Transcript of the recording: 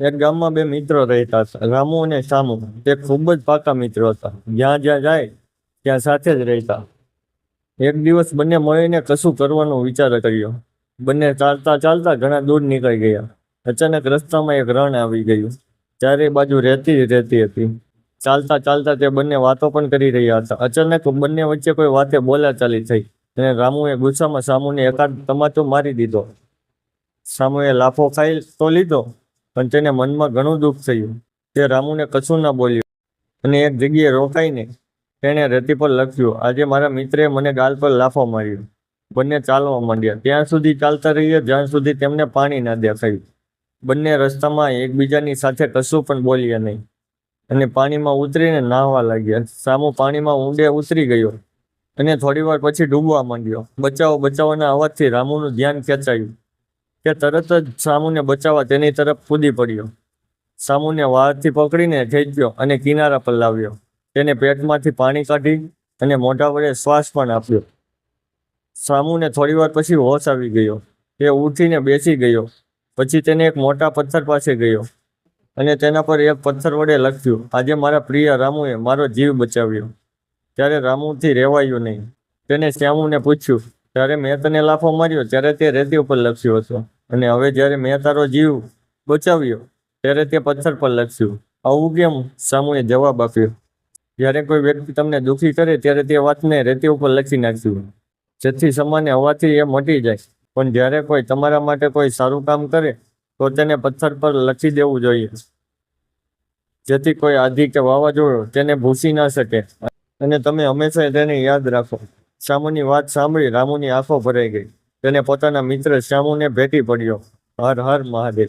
એક ગામમાં બે મિત્રો રહેતા હતા, રામુ અને શામુ તે ખૂબ જ પાકા મિત્રો હતા. જ્યાં જ્યાં જાય, ત્યાં સાથે જ રહેતા. એક દિવસ બંને મળીને કશું કરવાનો વિચાર કર્યો. બંને ચાલતા ચાલતા ઘણા દૂર નીકળી ગયા. અચાનક રસ્તામાં એક રણ આવી ગયું. ચારે બાજુ રહેતી જ રહેતી હતી. ચાલતા ચાલતા તે બંને વાતો પણ કરી રહ્યા હતા. અચાનક બંને વચ્ચે કોઈ વાતે બોલાચાલી થઈ અને રામુએ ગુસ્સામાં સામુને એકાદ તમાચો મારી દીધો. સામુએ લાફો ખાઈ તો લીધો. પણ તેને મનમાં ઘણું દુઃખ થયું. તે રામુને કશું ના બોલ્યું. અને એક જગ્યાએ રોકાઈને તેણે રેતી પર લખ્યું, આજે મારા મિત્રે મને ગાલ પર લાફો માર્યો. બંને ચાલવા માંડ્યા. ત્યાં સુધી ચાલતા રહ્યા જ્યાં સુધી તેમને પાણી ના દેખાયું. બંને રસ્તામાં એકબીજાની સાથે કશું પણ બોલ્યા નહીં. અને પાણીમાં ઉતરીને નાહવા લાગ્યા. સામુ પાણીમાં ઊંડે ઉતરી ગયો અને થોડી વાર પછી ડૂબવા માંડ્યો. બચાવો બચાવવાના અવાજથી રામુનું ધ્યાન ખેંચાયું. તે તરત જ સામુને બચાવવા તેની તરફ કૂદી પડ્યો. સામુને વાળથી પકડીને ખેંચ્યો અને કિનારા પર લાવ્યો. તેને પેટમાંથી પાણી કાઢી અને મોઢા વડે શ્વાસ પણ આપ્યો. સામુને થોડી વાર પછી હોશ આવી ગયો. તે ઉઠીને બેસી ગયો. પછી તેને એક મોટા પથ્થર પાસે ગયો અને તેના પર એક પથ્થર વડે લખ્યું, આજે મારા પ્રિય રામુએ મારો જીવ બચાવ્યો. ત્યારે રામુથી રહેવાયું નહીં. તેને શ્યામુને પૂછ્યું ત્યારે મેં તને લાફો માર્યો, ત્યારે તે રેતી ઉપર લપસ્યો હતો. અને હવે જ્યારે મેં તારો જીવ બચાવ્યો, ત્યારે તે પથ્થર પર લખ્યું આવું કેમ? સામુએ જવાબ આપ્યો. જ્યારે કોઈ વ્યક્તિ તમને દુઃખી કરે, ત્યારે તે વાતને રેતી ઉપર લખી નાખ્યું. જેથી સમાને હવાથી એ મટી જાય. પણ જ્યારે કોઈ તમારા માટે કોઈ સારું કામ કરે, તો તેને પથ્થર પર લખી દેવું જોઈએ. જેથી કોઈ આધી કે વાવાઝોડું તેને ભૂસી ના શકે. અને તમે હંમેશા તેને યાદ રાખો. શ્યામુની વાત સાંભળી રામુની આંખો ભરાઈ ગઈ. તેને પોતાના મિત્ર શ્યામુને ભેટી પડ્યો. હર હર મહાદેવ.